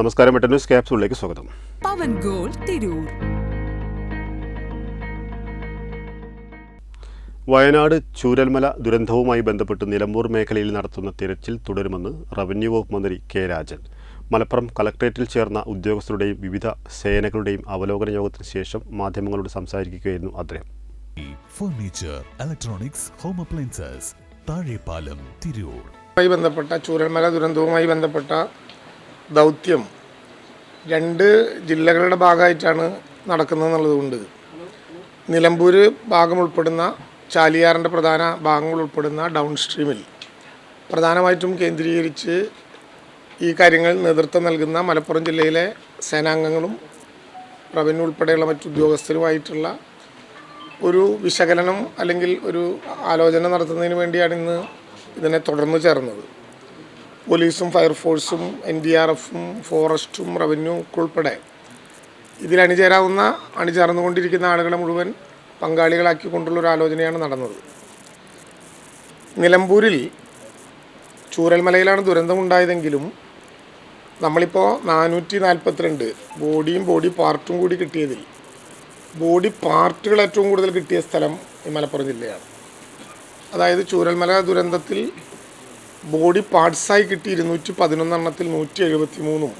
നമസ്കാരം എട്ട് ന്യൂസ് ക്യാപ്സൂളിലേക്ക് സ്വാഗതം. പവൻ ഗോൾ തിരൂർ. വയനാട് ചൂരൽമല ദുരന്തവുമായി ബന്ധപ്പെട്ട് നിലമ്പൂർ മേഖലയിൽ നടത്തുന്ന തിരച്ചിൽ തുടരുമെന്ന് റവന്യൂ വകുപ്പ് മന്ത്രി കെ രാജൻ. മലപ്പുറം കളക്ട്രേറ്റിൽ ചേർന്ന ഉദ്യോഗസ്ഥരുടെയും വിവിധ സേനകളുടെയും അവലോകന യോഗത്തിന് ശേഷം മാധ്യമങ്ങളോട് സംസാരിക്കുകയായിരുന്നു അദ്ദേഹം. Furniture electronics home appliances Thazhepalam Tirur. ബന്ധപ്പെട്ട ചൂരൽമല ദുരന്തവുമായി ബന്ധപ്പെട്ട ദൗത്യം രണ്ട് ജില്ലകളുടെ ഭാഗമായിട്ടാണ് നടക്കുന്നത് എന്നുള്ളതുകൊണ്ട് നിലമ്പൂർ ഭാഗം ഉൾപ്പെടുന്ന ചാലിയാറിന്റെ പ്രധാന ഭാഗങ്ങൾ ഉൾപ്പെടുന്ന ഡൗൺ സ്ട്രീമിൽ പ്രധാനമായിട്ടും കേന്ദ്രീകരിച്ച് ഈ കാര്യങ്ങൾ നേതൃത്വം നൽകുന്ന മലപ്പുറം ജില്ലയിലെ സേനാംഗങ്ങളും റവന്യൂ ഉൾപ്പെടെയുള്ള മറ്റു ഉദ്യോഗസ്ഥരുമായിട്ടുള്ള ഒരു വിശകലനം അല്ലെങ്കിൽ ഒരു ആലോചന നടത്തുന്നതിന് വേണ്ടിയാണ് ഇന്ന് ഇതിനെ തുടർന്ന് ചേർന്നത്. പോലീസും ഫയർഫോഴ്സും എൻ ഡി ആർ എഫും ഫോറസ്റ്റും റവന്യൂ ഉൾപ്പെടെ ഇതിൽ അണിചേരാവുന്ന അണിചേർന്നുകൊണ്ടിരിക്കുന്ന ആളുകളെ മുഴുവൻ പങ്കാളികളാക്കിക്കൊണ്ടുള്ള ഒരു ആലോചനയാണ് നടന്നത്. നിലമ്പൂരിൽ ചൂരൽമലയിലാണ് ദുരന്തമുണ്ടായതെങ്കിലും നമ്മളിപ്പോൾ നാനൂറ്റി നാൽപ്പത്തിരണ്ട് ബോഡിയും ബോഡി പാർട്ടും കൂടി കിട്ടിയതിൽ ബോഡി പാർട്ടുകൾ ഏറ്റവും കൂടുതൽ കിട്ടിയ സ്ഥലം ഈ മലപ്പുറം ജില്ലയാണ്. അതായത് ചൂരൽമല ദുരന്തത്തിൽ ബോഡി പാർട്സായി കിട്ടി ഇരുന്നൂറ്റി പതിനൊന്നെണ്ണത്തിൽ നൂറ്റി എഴുപത്തി മൂന്നും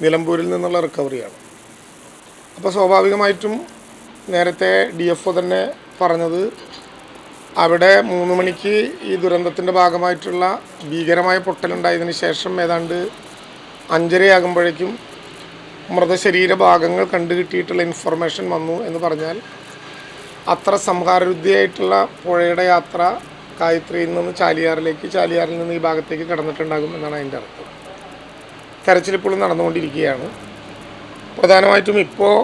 നിലമ്പൂരിൽ നിന്നുള്ള റിക്കവറിയാണ്. അപ്പോൾ സ്വാഭാവികമായിട്ടും നേരത്തെ ഡി എഫ് ഒ തന്നെ പറഞ്ഞത് അവിടെ മൂന്ന് മണിക്ക് ഈ ദുരന്തത്തിന്റെ ഭാഗമായിട്ടുള്ള ഭീകരമായ പൊട്ടലുണ്ടായതിനു ശേഷം ഏതാണ്ട് അഞ്ചരയാകുമ്പോഴേക്കും മൃതശരീര ഭാഗങ്ങൾ കണ്ടുകിട്ടിയിട്ടുള്ള ഇൻഫർമേഷൻ വന്നു എന്ന് പറഞ്ഞാൽ അത്ര സംഹാരവിദ്യയായിട്ടുള്ള പുഴയുടെ യാത്ര കായത്രിയിൽ നിന്ന് ചാലിയാറിലേക്ക് ചാലിയാറിൽ നിന്ന് ഈ ഭാഗത്തേക്ക് കടന്നിട്ടുണ്ടാകും എന്നാണ് അതിന്റെ അർത്ഥം. തെരച്ചിൽ ഇപ്പോഴും നടന്നുകൊണ്ടിരിക്കുകയാണ്. പ്രധാനമായിട്ടും ഇപ്പോൾ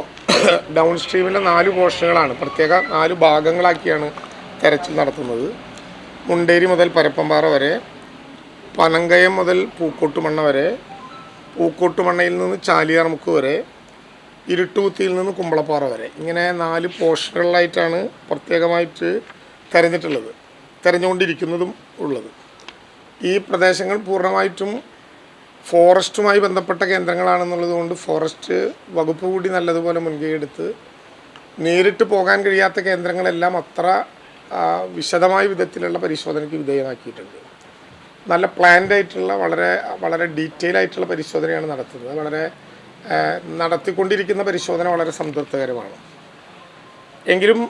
ഡൗൺ സ്ട്രീമിന്റെ നാല് പോർഷനുകളാണ് പ്രത്യേക നാല് ഭാഗങ്ങളാക്കിയാണ് തെരച്ചിൽ നടത്തുന്നത്. മുണ്ടേരി മുതൽ പരപ്പമ്പാറ വരെ പനങ്കയം മുതൽ പൂക്കോട്ടുമണ്ണ വരെ പൂക്കോട്ടുമണ്ണയിൽ നിന്ന് ചാലിയാർമുക്ക് വരെ ഇരുട്ടുകുത്തിയിൽ നിന്ന് കുമ്പളപ്പാറ വരെ. ഇങ്ങനെ നാല് പോർഷനുകളിലായിട്ടാണ് പ്രത്യേകമായിട്ട് തെരഞ്ഞിട്ടുള്ളത് തെരഞ്ഞുകൊണ്ടിരിക്കുന്നതും ഉള്ളത്. ഈ പ്രദേശങ്ങൾ പൂർണമായിട്ടും ഫോറസ്റ്റുമായി ബന്ധപ്പെട്ട കേന്ദ്രങ്ങളാണെന്നുള്ളത് കൊണ്ട് ഫോറസ്റ്റ് വകുപ്പ് കൂടി നല്ലതുപോലെ മുൻകൈയെടുത്ത് നേരിട്ട് പോകാൻ കഴിയാത്ത കേന്ദ്രങ്ങളെല്ലാം അത്ര വിശദമായ വിധത്തിലുള്ള പരിശോധനയ്ക്ക് വിധേയമാക്കിയിട്ടുണ്ട്. നല്ല പ്ലാൻഡ് ആയിട്ടുള്ള വളരെ വളരെ ഡീറ്റെയിൽ ആയിട്ടുള്ള പരിശോധനയാണ് നടത്തുന്നത്. വളരെ നടത്തിക്കൊണ്ടിരിക്കുന്ന പരിശോധന വളരെ സംതൃപ്തകരമാണ്. എങ്കിലും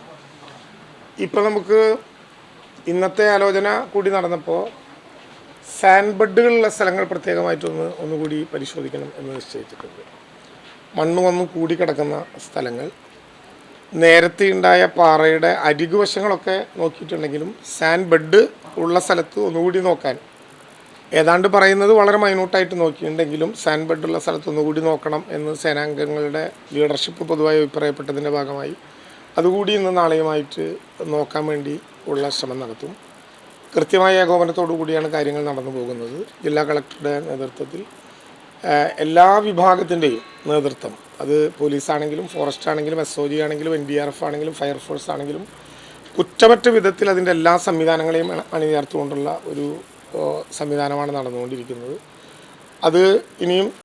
ഇപ്പം നമുക്ക് ഇന്നത്തെ ആലോചന കൂടി നടന്നപ്പോൾ സാൻഡ് ബെഡുകളുള്ള സ്ഥലങ്ങൾ പ്രത്യേകമായിട്ടൊന്ന് ഒന്നുകൂടി പരിശോധിക്കണം എന്ന് നിശ്ചയിച്ചിട്ടുണ്ട്. മണ്ണ് വന്ന് കൂടിക്കിടക്കുന്ന സ്ഥലങ്ങൾ. നേരത്തെ ഉണ്ടായ പാറയുടെ അരികുവശങ്ങളൊക്കെ നോക്കിയിട്ടുണ്ടെങ്കിലും സാൻഡ് ബെഡ് ഉള്ള സ്ഥലത്ത് ഒന്നുകൂടി നോക്കാൻ. ഏതാണ്ട് പറയുന്നത് വളരെ മൈന്യൂട്ടായിട്ട് നോക്കിയിട്ടുണ്ടെങ്കിലും സാൻഡ് ബെഡുള്ള സ്ഥലത്ത് ഒന്നുകൂടി നോക്കണം എന്ന് സേനാംഗങ്ങളുടെ ലീഡർഷിപ്പ് പൊതുവായി അഭിപ്രായപ്പെട്ടതിന്റെ ഭാഗമായി. അതുകൂടി ഇന്ന് നാളെയുമായിട്ട് നോക്കാൻ വേണ്ടി ഉള്ള ശ്രമം നടത്തും. കൃത്യമായ ഏകോപനത്തോടു കൂടിയാണ് കാര്യങ്ങൾ നടന്നു പോകുന്നത്. ജില്ലാ കളക്ടറുടെ നേതൃത്വത്തിൽ എല്ലാ വിഭാഗത്തിന്റെയും നേതൃത്വം. അത് പോലീസാണെങ്കിലും ഫോറസ്റ്റ് ആണെങ്കിലും എസ് ഒ ജി ആണെങ്കിലും എൻ ഡി ആർ എഫ് ആണെങ്കിലും ഫയർഫോഴ്സ് ആണെങ്കിലും കുറ്റമറ്റ വിധത്തിൽ അതിന്റെ എല്ലാ സംവിധാനങ്ങളെയും അണ- അണിനിരത്തുകൊണ്ടുള്ള ഒരു സംവിധാനമാണ് നടന്നുകൊണ്ടിരിക്കുന്നത്. അത് ഇനിയും